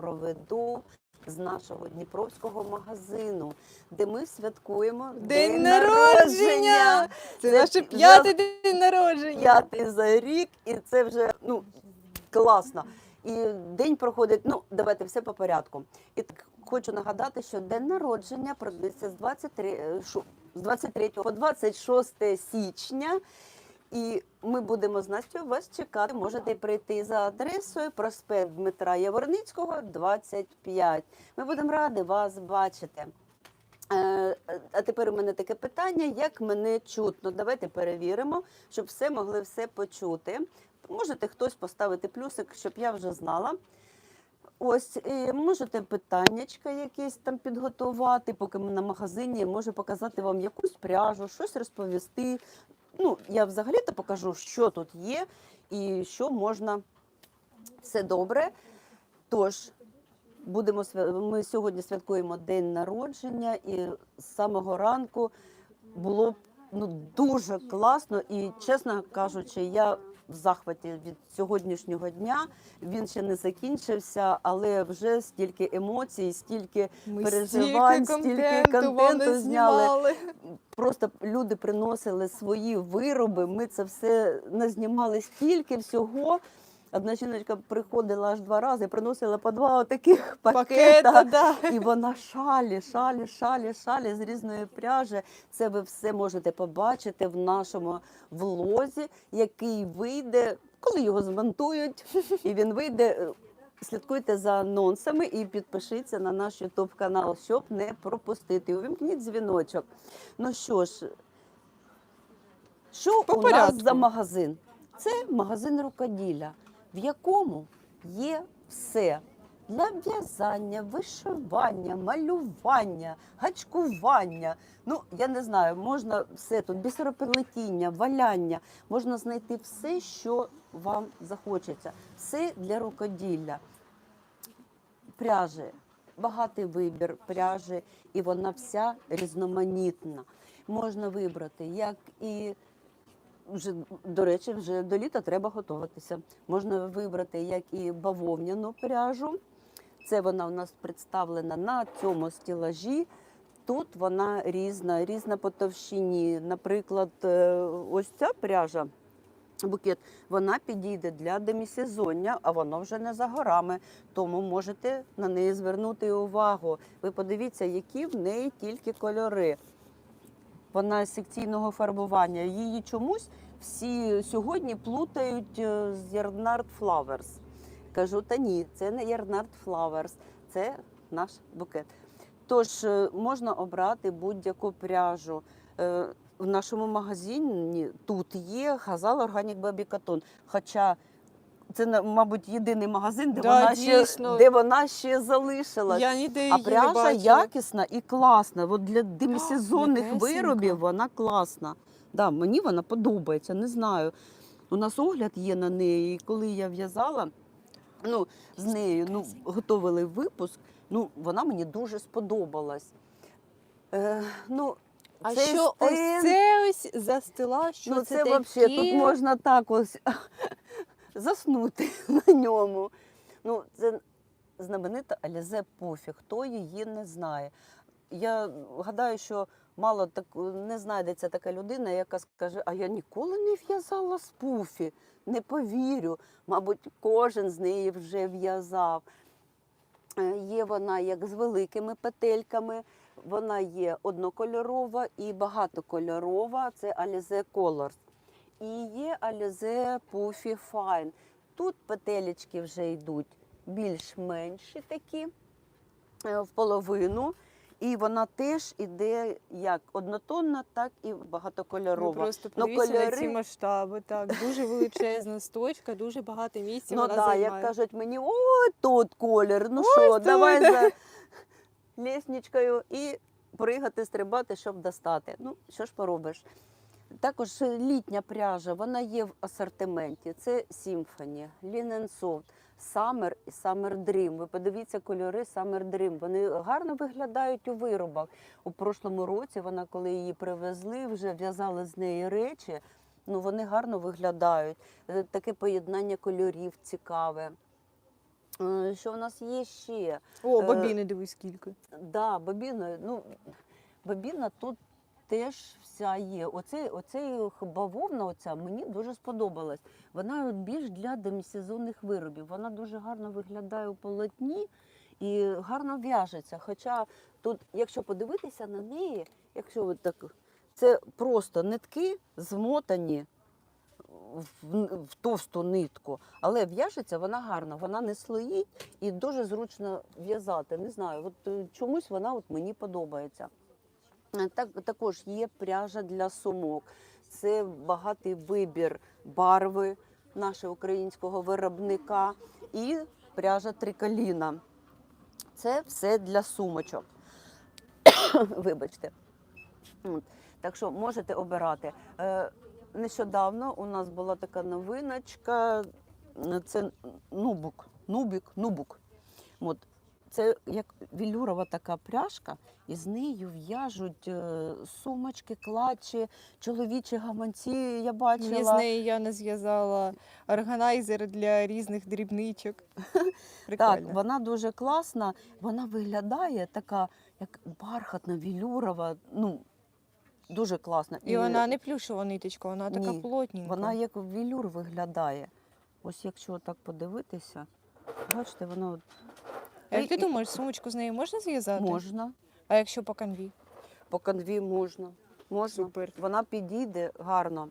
проведу з нашого дніпровського магазину, де ми святкуємо День народження! Це Це наш п'ятий день народження. П'ятий за рік, і це вже ну класно. І день проходить. Ну, давайте все по порядку. І так хочу нагадати, що день народження продлиться з 23, е, з 23 по 26 січня. І ми будемо з Настю вас чекати. Можете прийти за адресою проспект Дмитра Яворницького, 25. Ми будемо раді вас бачити. Е, А тепер у мене таке питання: як мене чутно? Давайте перевіримо, щоб все могли все почути. Можете хтось поставити плюсик, щоб я вже знала. Ось можете питаннячка якесь там підготувати, поки ми на магазині можу показати вам якусь пряжу, щось розповісти. Ну, я взагалі-то покажу, що тут є і що можна. Все добре. Тож, будемо ми сьогодні святкуємо день народження, і з самого ранку було ну, дуже класно. І, чесно кажучи, я в захваті від сьогоднішнього дня. Він ще не закінчився, але вже стільки емоцій, стільки Ми переживань, стільки контенту контенту зняли. Просто люди приносили свої вироби. Ми це все назнімали стільки всього. Одна жіночка приходила аж два рази, приносила по два таких пакета. Пакета, да. І вона шалі, шалі, шалі, шалі з різної пряжі. Це ви все можете побачити в нашому влозі, який вийде, коли його змонтують, і він вийде. е, Слідкуйте за анонсами і підпишіться на наш YouTube канал, щоб не пропустити. Увімкніть дзвіночок. Ну що ж, що По у нас за магазин? Це магазин рукоділля, в якому є все для в'язання, вишивання, малювання, гачкування. Ну, я не знаю, можна все тут, бісероплетіння, валяння, можна знайти все, що вам захочеться. Все для рукоділля. Пряжі, багатий вибір пряжі, і вона вся різноманітна. Можна вибрати як і вже, до речі, вже до літа треба готуватися. Можна вибрати як і бавовняну пряжу. Це вона у нас представлена на цьому стілажі. Тут вона різна, різна по товщині. Наприклад, е, ось ця пряжа. Букет, вона підійде для демісезоння, а воно вже не за горами. Тому можете на неї звернути увагу. Ви подивіться, які в неї тільки кольори. Вона секційного фарбування. Її чомусь всі сьогодні плутають е, з Ярнард Flowers. Кажу, та ні, це не Ярнард Flowers, це наш букет. Тож е, можна обрати будь-яку пряжу. Е, В нашому магазині тут є Газал Органік Бебі Катон. Хоча це, мабуть, єдиний магазин, де, Да, вона, ще, де вона ще залишилась. Я ніде її А пряжа бачила. якісна і класна. От для демісезонних м'якесенька. виробів вона класна. Да, мені вона подобається, не знаю. У нас огляд є на неї, і коли я в'язала ну, з нею, ну, готували випуск, ну, вона мені дуже сподобалась. Е, ну, А цей що ось це ось за стела? Що ну, це, це, взагалі тут можна так ось заснути на ньому. Ну, це знаменита Алізе Пуфі. Хто її не знає? Я гадаю, що мало так не знайдеться така людина, яка скаже: А я ніколи не в'язала з пуфі. Не повірю. Мабуть, кожен з неї вже в'язав. Е, Є вона як з великими петельками, вона є однокольорова і багатокольорова. Це Alize Colors. І є Alize Puffy Fine. Тут петелечки вже йдуть більш-менші такі е, в половину. І вона теж іде як однотонна, так і багатокольорова. просто Ну, подивіться на ці масштаби. Так, дуже величезна сточка, дуже багато місця Ну вона так, займає. як кажуть мені, о, тут колір. Ну що, давай за лісничкою і пригати, стрибати, щоб достати. Ну, що ж поробиш? Також літня пряжа, вона є в асортименті. Це Symphony, Linen Soft, Summer і Summer Dream. Ви подивіться кольори Summer Dream. Вони гарно виглядають у виробах. У прошлому році вона, коли її привезли, вже в'язали з неї речі. Ну, вони гарно виглядають. Е, Таке поєднання кольорів цікаве. Е, Що в нас є ще? О, Е, бобіни, дивись скільки. Да, бобіна, ну, бобіна тут теж вся є. Оцей, оцей бавовна оця мені дуже сподобалась. Вона більш для демісезонних виробів. Вона дуже гарно виглядає у полотні і гарно в'яжеться. Хоча тут, якщо подивитися на неї, якщо от так, це просто нитки змотані. В, в товсту нитку, але в'яжеться вона гарно, вона не слоїть і дуже зручно в'язати. Не знаю, от е, чомусь вона от мені подобається. Е, Так, також є пряжа для сумок. Це багатий вибір барви нашого українського виробника і пряжа трикаліна. Це все для сумочок. Вибачте. Так що можете обирати. Е, Нещодавно у нас була така новиночка. Це нубук, нубік, нубук. От. Це як вілюрова така пряжка, і з нею в'яжуть е, сумочки, клатчі, чоловічі гаманці. Я бачила. Мені з неї я не зв'язала органайзер для різних дрібничок. Так, вона дуже класна. Вона виглядає така, як бархатна, вілюрова. Ну, дуже класна. І вона не плюшова ниточка, вона така Ні, плотненька. Вона як вілюр виглядає. Ось якщо так подивитися, бачите, вона от А як ти думаєш, сумочку з нею можна зв'язати? можна, А якщо по канві? по канві можна. можна. Супер. Вона підійде гарно.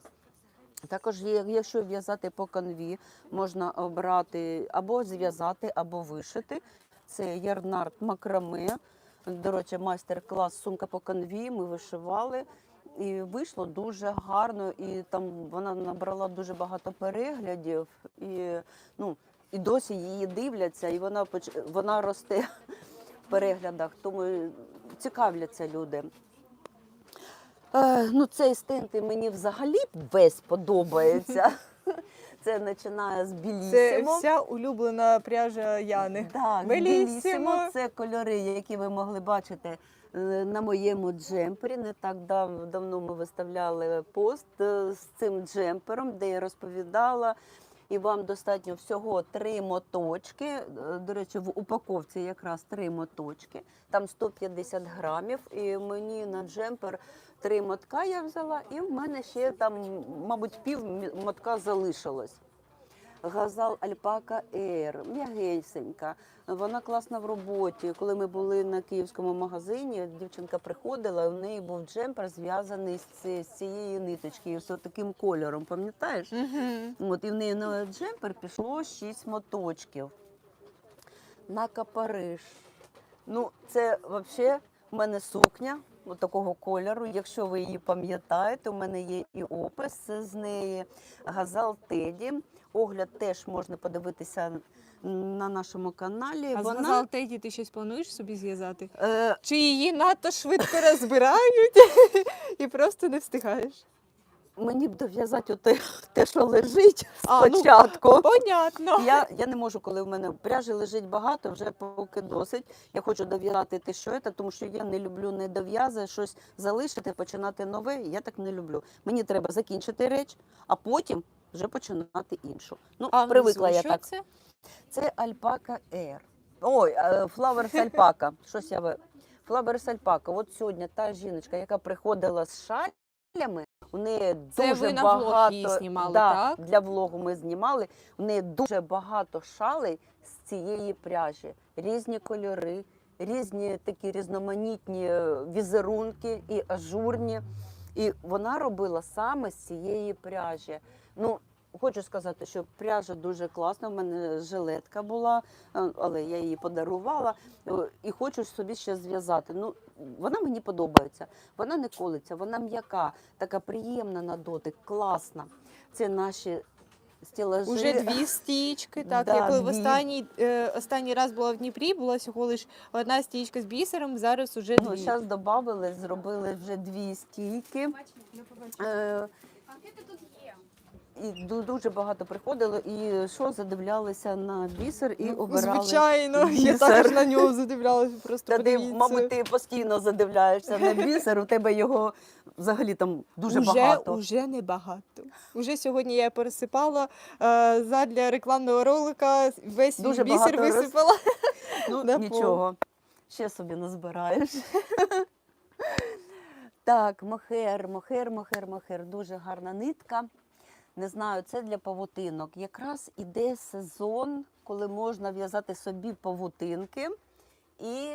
Також, є- якщо в'язати по канві, можна обрати або зв'язати, або вишити. Це ярнард макраме. До речі, майстер-клас сумка по канві. Ми вишивали. І вийшло дуже гарно, і там вона набрала дуже багато переглядів, і, ну, і досі її дивляться, і вона, вона росте в переглядах, тому цікавляться люди. Е, ну, цей стинт і мені взагалі весь подобається. Це починає з Це вся улюблена пряжа Яни. Так, Белісімо. це кольори, які ви могли бачити е, на моєму джемпері. Не так дав- давно ми виставляли пост е, з цим джемпером, де я розповідала. І вам достатньо всього три моточки. Е, До речі, в упаковці якраз три моточки. Там 150 грамів. І мені на джемпер три мотка я взяла, і в мене ще там, мабуть, пів мотка залишилось. Газал Альпака Ейр, м'ягенька. Вона класна в роботі. Коли ми були на київському магазині, дівчинка приходила, в неї був джемпер зв'язаний з, ці- з цієї ниточки, з таким кольором, пам'ятаєш? Угу. От, і в неї на джемпер пішло 6 моточків. Нака Париж. Ну, це взагалі в мене сукня такого кольору. Якщо ви її пам'ятаєте, у мене є і опис з неї. Газал Теді. Огляд теж можна подивитися на нашому каналі. А з Газал Теді ти щось плануєш собі зв'язати? е, Чи її надто швидко розбирають і просто не встигаєш? Мені б дов'язати те, те, що лежить А, ну, спочатку. Понятно. Я, я не можу, коли в мене пряжі лежить багато, вже поки досить. Я хочу дов'язати те, що це, тому що я не люблю не дов'язи, щось залишити, починати нове. Я так не люблю. Мені треба закінчити реч, а потім вже починати іншу. Ну, А привикла я так. Це? Це альпака Air. Ой, Flowers альпака. Щось я ви. Flowers альпака. От сьогодні та жіночка, яка приходила з шалями, у неї Це дуже ви на влог багато її знімали, да, так? для влогу ми знімали. У неї дуже багато шалей з цієї пряжі, різні кольори, різні такі різноманітні е, візерунки і ажурні. І вона робила саме з цієї пряжі. Ну, хочу сказати, що пряжа дуже класна. У мене жилетка була, е, але я її подарувала. Е, І хочу собі ще зв'язати. Ну, вона мені подобається. Вона не колиться, вона м'яка, така приємна на дотик, класна. Це наші стілажі. Уже дві стічки. Так, Да, я коли в останній, е, останній раз була в Дніпрі, була всього лиш одна стічка з бісером, зараз уже Ну, зараз додали, зробили вже дві стійки. Е, тут. І дуже багато приходило, і що задивлялися на бісер і Ну, обирали. Звичайно, я бісер. також на нього задивлялася. Просто Та ти, подивіться. мабуть, ти постійно задивляєшся на бісер, у тебе його взагалі там дуже уже, багато. Уже небагато. Уже сьогодні я пересипала е, задля рекламного ролика весь свій Дуже бісер багато роз- висипала. Ну, на нічого, ще собі назбираєш. так, мохер, мохер, мохер, мохер. Дуже гарна нитка. Не знаю, це для павутинок. Якраз іде сезон, коли можна в'язати собі павутинки і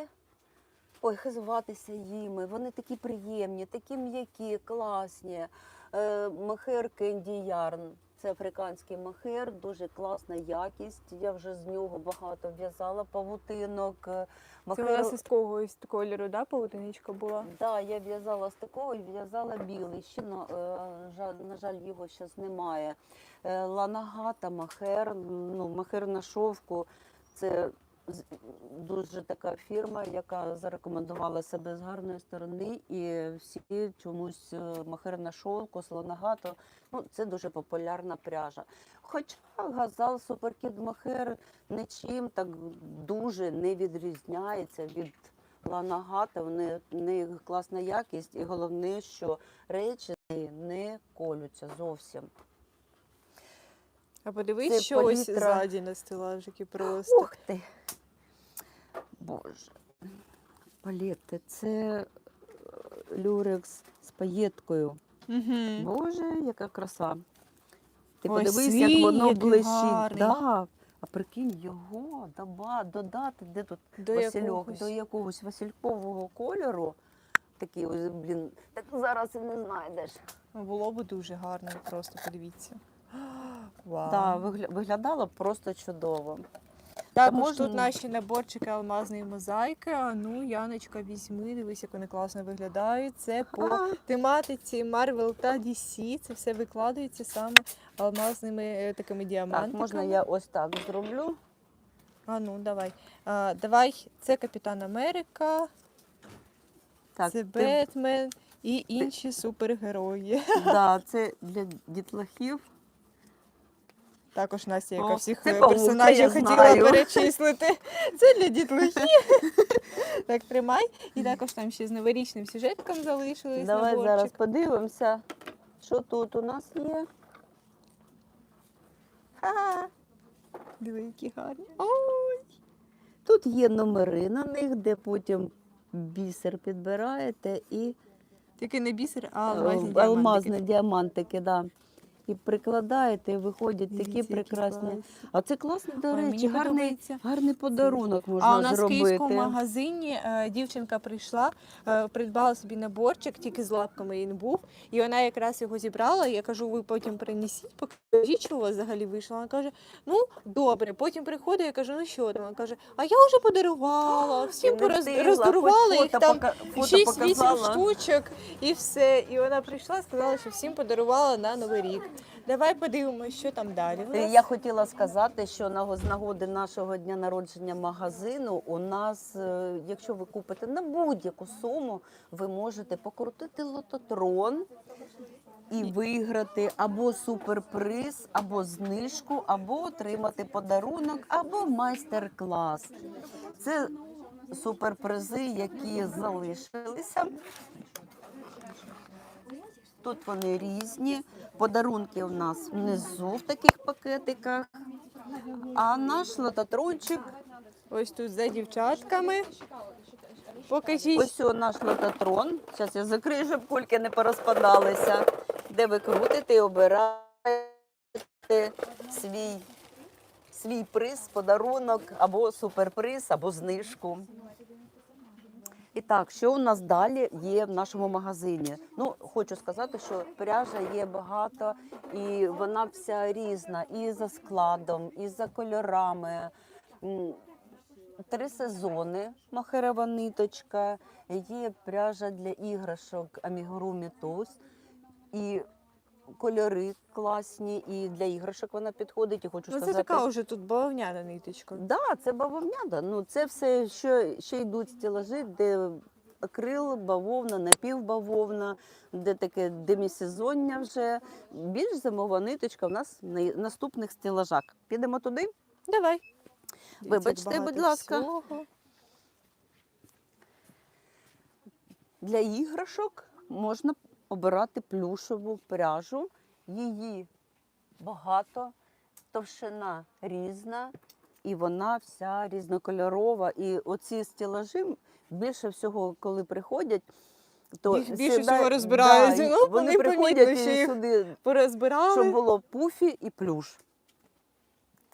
ой, хизуватися їми. Вони такі приємні, такі м'які, класні. Е, мохер Кенді. Це африканський мохер, дуже класна якість. Я вже з нього багато в'язала павутинок. Махер... Це у нас із когось кольору, да, павутиничка була? Да, я в'язала з такого і в'язала білий. Ще на, е, на жаль, його зараз немає. Е, Ланагата, махер, ну, махер на шовку. Це дуже така фірма, яка зарекомендувала себе з гарної сторони, і всі чомусь е, махер на шовку, слонагато. Ну, це дуже популярна пряжа. Хоча газал Суперкід Махер нічим так дуже не відрізняється від Ланагата, вони них класна якість, і головне, що речі не колються зовсім. А подивись, Це що ось палітра. ззаді на стелажики просто. Ух ти! Боже. Палети, це е, люрекс з паєткою. Угу. Боже, яка краса. Ти Ой, подивись, свій, як воно який блищить. гарний. Да. А прикинь, його доба, додати, де тут До Васильок, якогось. до якогось василькового кольору. Такий ось, блін, так зараз і не знайдеш. Ну, Було б дуже гарно, просто подивіться. Вау. Так, вигля- виглядало просто чудово. Також можна- тут наші наборчики алмазної мозаїки. А ну, Яночка, візьми, дивись, як вони класно виглядають. Це по А, тематиці Marvel та DC. Це все викладається саме алмазними е, такими так, можна я ось так зроблю. А ну, давай. А, давай, це Капітан Америка, Так, це ти- Бетмен і інші супергерої. да, це для дітлахів. Також Настя, яка О, всіх це е, павук, персонажів я хотіла знаю. перечислити. Це для дітлахів. Так, тримай. І також там ще з новорічним сюжетком залишились. Давай наборчик. зараз подивимося, що тут у нас є. Ха! Диви, які гарні. Ой, Тут є номери на них, де потім бісер підбираєте і тільки не бісер, а Е, алмазні алмазні діамантики. діамантики, да. І прикладаєте, і виходять такі Дивіться, які прекрасні. класні. А це класний, до Ой, мені речі, гарний, подобається. гарний подарунок можна А у нас в зробити. київському магазині е, дівчинка прийшла, е, придбала собі наборчик, тільки з лапками він був, і вона якраз його зібрала. Я кажу, ви потім принесіть, покажіть, що у вас взагалі вийшло. Вона каже, ну добре. Потім приходить, я кажу, ну що там? Вона каже, а я вже подарувала, всім Не встигла, роздарувала їх фото там. пока- фото 6-8 показала. штучок і все. І вона прийшла, сказала, що всім подарувала на Новий рік. Давай подивимося, що там далі. у Е, нас. Я хотіла сказати, що на з нагоди нашого дня народження магазину у нас, е, якщо ви купите на будь-яку суму, ви можете покрутити лототрон і виграти або суперприз, або знижку, або отримати подарунок, або майстер-клас. Це суперпризи, які залишилися. Тут вони різні. Подарунки у нас внизу в таких пакетиках. А наш лототрончик, Ось тут за дівчатками. Покажіть. ось о наш лототрон. Зараз я закрию, щоб кульки не порозпадалися. Де ви крутите і обираєте свій, свій приз, подарунок, або суперприз, або знижку. І так, що у нас далі є в нашому магазині? Ну, хочу сказати, що пряжа є багато, і вона вся різна, і за складом, і за кольорами. Три сезони махерева ниточка, є пряжа для іграшок Амігурумі Тус, і кольори класні, і для іграшок вона підходить. І хочу Ну, це сказати, така вже тут бавовняна ниточка. Да, це бавовняда. Ну це все, що ще йдуть стелажі, де акрил, бавовна, напівбавовна, де таке демісезоння вже. Більш зимова ниточка в нас на наступних стелажах. Підемо туди. Давай. Вибачте, будь ласка. всього. Для іграшок можна обирати плюшову пряжу. Її багато, товщина різна, і вона вся різнокольорова. І оці стілажі більше всього, коли приходять, то Їх більше сідає- всього розбираються. Да, Ну, вони вони приходять помітно, і їх сюди, Порозбирали. щоб було пуфі і плюш.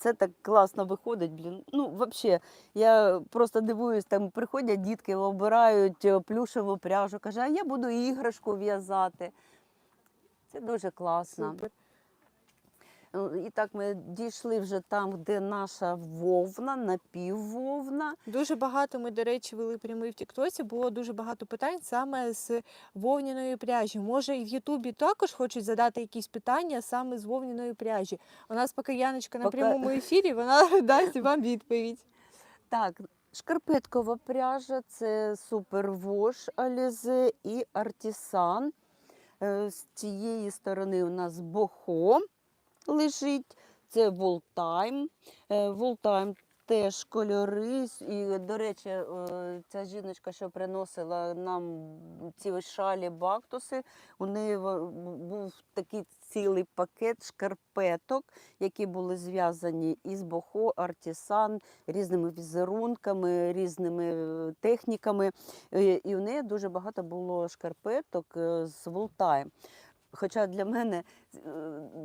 Це так класно виходить, блін. Ну, взагалі, я просто дивуюсь, там приходять дітки, обирають е, плюшеву пряжу, каже, а я буду іграшку в'язати. Це дуже класно. Супер. І так ми дійшли вже там, де наша вовна, напіввовна. Дуже багато ми, до речі, вели прямий в Тіктоці. Було дуже багато питань саме з вовняної пряжі. Може, і в Ютубі також хочуть задати якісь питання саме з вовняної пряжі. У нас поки Яночка на Поки- прямому ефірі, вона дасть вам відповідь. Так, шкарпеткова пряжа це супервош Алізе і Артісан. Е, З цієї сторони у нас бохо лежить. Це Волтайм. Волтайм теж кольори. І, до речі, е, ця жіночка, що приносила нам ці шалі бактуси, у неї був такий цілий пакет шкарпеток, які були зв'язані із бохо, артісан, різними візерунками, різними е, техніками. Е, І у неї дуже багато було шкарпеток е, з Волтаєм. Хоча для мене е,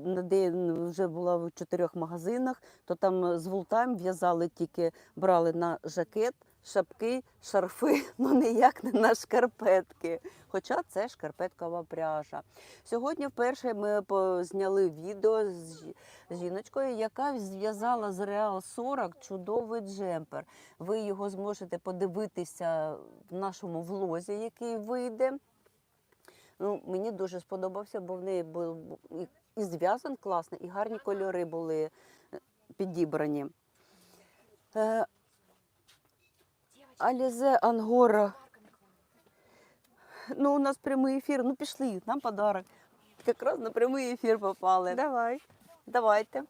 на де вже була в чотирьох магазинах, то там е, з Волтаєм в'язали тільки брали на жакет, шапки, шарфи, ну ніяк не на шкарпетки. Хоча це шкарпеткова пряжа. Сьогодні вперше ми зняли відео з жіночкою, яка зв'язала з Реал 40 чудовий джемпер. Ви його зможете подивитися в нашому влозі, який вийде. Ну, мені дуже сподобався, бо в неї був і, і зв'язан класний, і гарні кольори були е, підібрані. Е, Алізе Ангора. Ну, у нас прямий ефір. Ну, пішли, нам подарок. Якраз на прямий ефір попали. Давай. Давайте.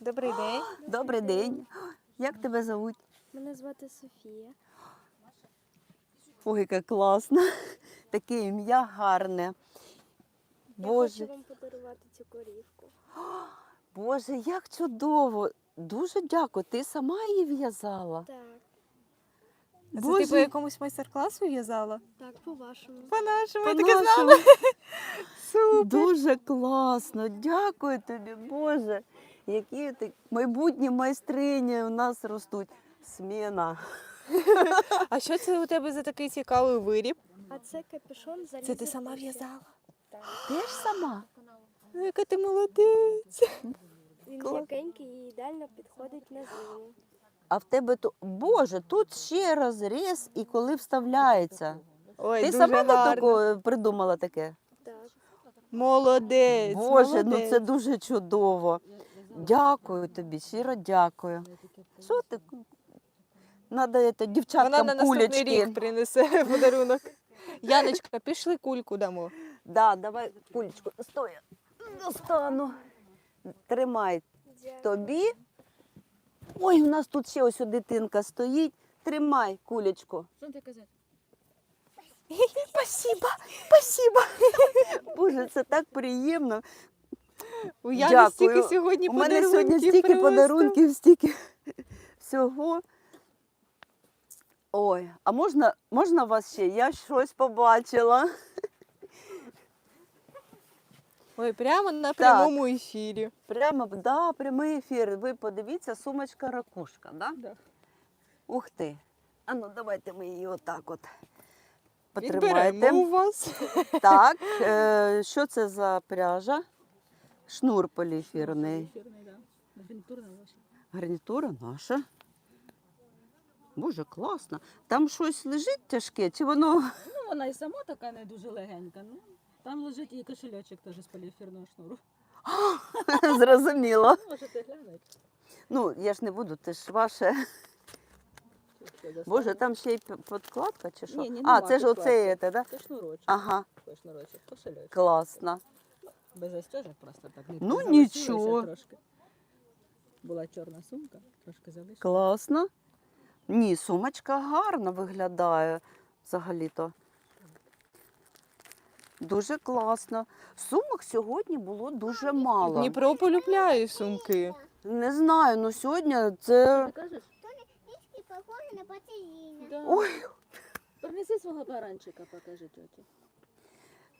Добрий день. Добрий день. Як тебе зовуть? Мене звати Софія. Ой, яка класно. Таке ім'я гарне. Я хочу вам подарувати цю корівку. Боже, як чудово! Дуже дякую. Ти сама її в'язала? Так, Це Боже. ти по якомусь майстер-класу в'язала? так, по-вашому. По-нашому, я таке знала. Супер. Дуже класно. Дякую тобі, Боже. Які ти майбутні майстрині у нас ростуть. Сміна. А що це у тебе за такий цікавий виріб? А це капюшон за Це ти сама в'язала? Так. Ти ж сама? Ну, яка ти молодець. Він м'якенький і ідеально підходить на зиму. А в тебе тут. Боже, тут ще розріз і коли вставляється. Ой, ти дуже сама гарно. тако придумала таке? Так. Молодець. Боже, ну молодець. це дуже чудово. Дякую тобі, щиро дякую. Що ти? Надо это, Вона дівчаткам на наступний кулечки. рік принесе подарунок. Яночка, пішли кульку дамо. Да, давай кулечку. Стой, достану. Тримай тобі. Ой, у нас тут ще ось дитинка стоїть. Тримай кулечку. Що ти казати? Спасибо, спасибо. Боже, це так приємно. У Яни Дякую. стільки сьогодні У мене подарунків сьогодні стільки просто. подарунків, стільки всього. Ой, а можна, можна вас ще? Я щось побачила. Ой, прямо на прямому ефірі. Прямо, да, прямий ефір. Ви подивіться, сумочка ракушка, да? Да. Ух ти. А ну давайте ми її отак от потримаєте. у вас. Так, е, що це за пряжа? Шнур поліефірний. Гарнітурна ваша. Гарнітура наша. Боже, класно. Там щось лежить тяжке, чи воно Ну, вона і сама така не дуже легенька. Ну, там лежить і кошельочок теж з поліефірного шнуру. зрозуміло? Можете глянути. Ну, я ж не буду, це ж ваше. Боже, там ще й подкладка чи що? Ні, ні, а, нема це ж оце, підкладки. це, да? Це шнурочок. Ага, Такий шнурочок, кошельочок. класно. Без застежок просто так. нитки Ну, нічого. Трошки. Була чорна сумка, трошки залишилася. Класно. Ні, сумочка гарно виглядає взагалі-то. Дуже класно. Сумок сьогодні було дуже мало. Дніпро полюбляє сумки. Не знаю, ну сьогодні це. Похоже на. Да. Ой, Принеси свого баранчика, покажи тьоті.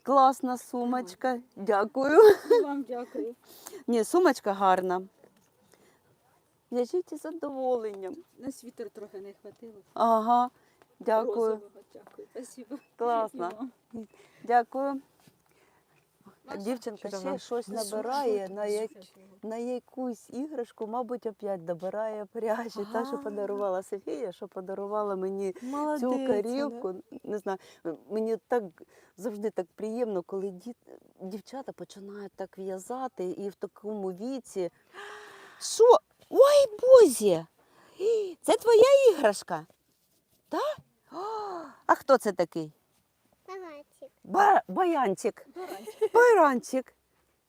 класна сумочка. Дякую. Вам дякую. Ні, сумочка гарна. В'яжіть із задоволенням. На світер трохи не хватило. Ага, дякую. Розового, дякую. Спасибо. Класно. Дякую. Маша, Дівчинка ще там? щось набирає на, як... на якусь іграшку, мабуть, опять добирає пряжі. Та, що подарувала Софія, що подарувала мені Молодець. цю вона. карівку. Не знаю, мені так завжди так приємно, коли діт... дівчата починають так в'язати і в такому віці. Що? Ой, Бозі! Це твоя іграшка? Так? А хто це такий? Давайте. Ба... Баянчик. Баранчик. Баранчик.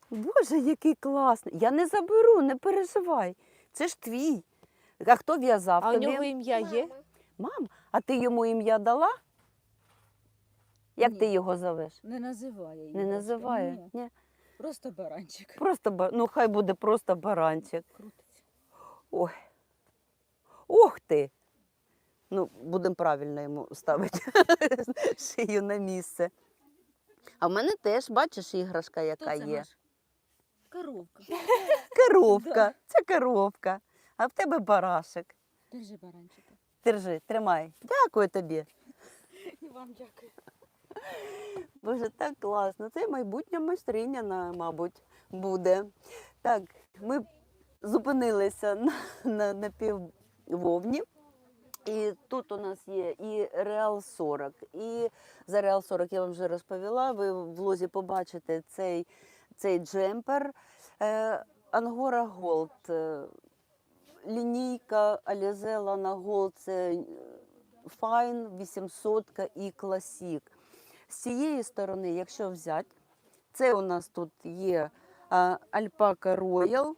Боже, який класний. Я не заберу, не переживай. Це ж твій. А хто в'язав А у нього ім'я є? Мам, а ти йому ім'я дала? Як Ні. ти його зовеш? Не називає її. Не називає? Ні, Ні. Просто баранчик. Просто ну хай буде просто баранчик. Крутиться. Ой. Ох ти. Ну, будемо правильно йому ставити шию на місце. А в мене теж, бачиш, іграшка, яка Хто це є. наш? Коровка. Коровка. Це коровка. А в тебе барашек. Держи баранчика. Держи, тримай. Дякую тобі. І вам дякую. Боже, так класно. Це майбутня майстриня, на- мабуть, буде. Так, ми зупинилися на, на, на піввовні. І тут у нас є і Реал 40. І за Реал 40 я вам вже розповіла. Ви в лозі побачите цей, цей джемпер. Е, Ангора Голд. Е, Лінійка Alize Lana Gold це е, Fine 800 і Classic. З цієї сторони, якщо взяти, це у нас тут є Альпака Royal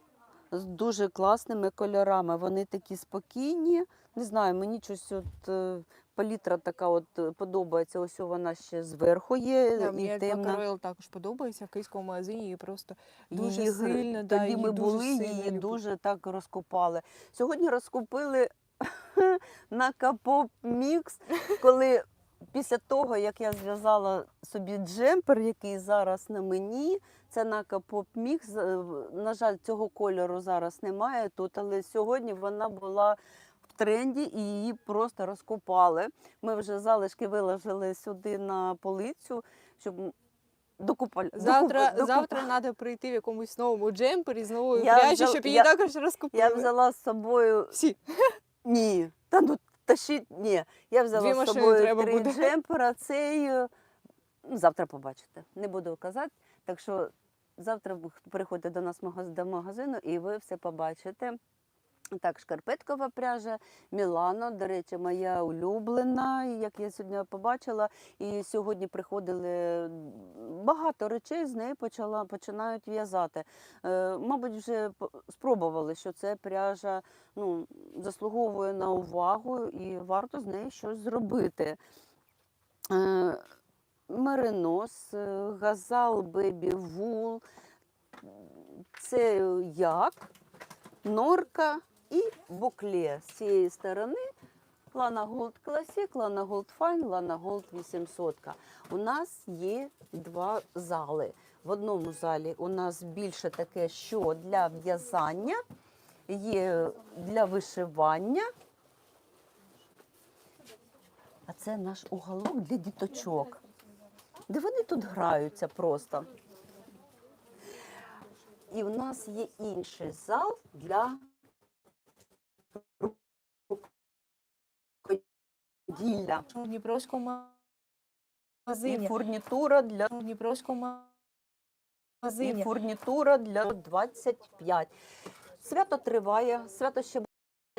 з дуже класними кольорами. Вони такі спокійні. Не знаю, мені щось от е, палітра така от е, подобається. Ось вона ще зверху є Да, і мені темна. Також подобається в київському магазині і просто дуже Її сильно, да, Тоді її ми дуже були, сильно її люблю. дуже так розкупали. Сьогодні розкупили на Капоп Мікс, коли після того, як я зв'язала собі джемпер, який зараз на мені, це на Капоп Мікс. Е, На жаль, цього кольору зараз немає тут, але сьогодні вона була. В тренді і її просто розкопали. Ми вже залишки виложили сюди на полицю, щоб докупали. Завтра, завтра треба прийти в якомусь новому джемпері з новою Я пряжі, щоб її я- також розкупили. Я взяла з собою Всі. ні. Та ну тащить ні. Я взяла Дві з собою треба три буде. джемпера. Цей ну, завтра побачите. Не буду казати. Так що завтра приходьте до нас до магазину і ви все побачите. Так, шкарпеткова пряжа, Мілано, до речі, моя улюблена, як я сьогодні побачила. І сьогодні приходили багато речей, з неї почала, починають в'язати. Е, мабуть, вже спробували, що це пряжа ну, заслуговує на увагу і варто з нею щось зробити. Е, Меринос, е, газал, бебі, вул. Це як, норка і букле. З цієї сторони Лана Голд Classic, Лана Голд Fine, Лана Голд 800. У нас є два зали. В одному залі у нас більше таке, що для в'язання, є для вишивання. А це наш уголок для діточок, де вони тут граються просто. І в нас є інший зал для В Дніпровському І фурнітура для У Дніпровському і магазині. фурнітура для 25. Свято триває, свято ще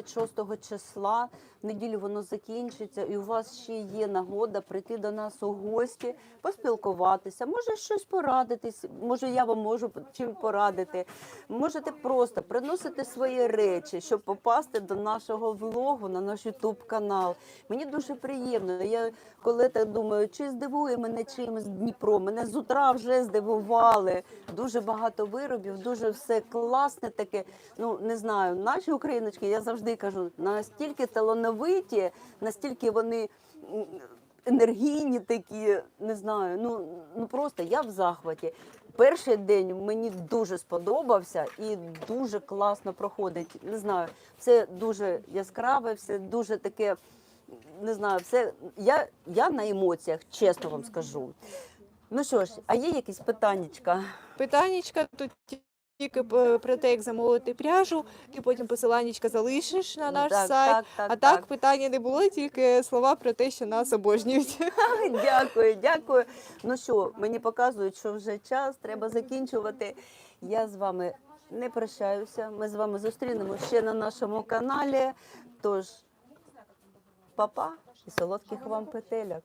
6 числа, в неділю воно закінчиться, і у вас ще є нагода прийти до нас у гості, поспілкуватися, може щось порадитись, може я вам можу чим порадити. Можете просто приносити свої речі, щоб попасти до нашого влогу на наш Ютуб канал. Мені дуже приємно. Я коли так думаю, чи здивує мене чимось Дніпро. Мене з утра вже здивували. Дуже багато виробів, дуже все класне таке. Ну не знаю, наші україночки, я завжди кажу, настільки талановиті, настільки вони. Енергійні такі, не знаю, ну, ну просто я в захваті. Перший день мені дуже сподобався і дуже класно проходить. Не знаю, все дуже яскраве, все дуже таке, не знаю, все. Я, я на емоціях, чесно вам скажу. Ну що ж, а є якісь питаннячка? Питаннячка тут тільки про те, як замовити пряжу, ти потім посиланнячка залишиш на наш так, сайт. так, так, а так, питання не було, тільки слова про те, що нас обожнюють. Дякую, дякую. Ну що, мені показують, що вже час, треба закінчувати. Я з вами не прощаюся. Ми з вами зустрінемося ще на нашому каналі. Тож, папа і солодких вам петельок.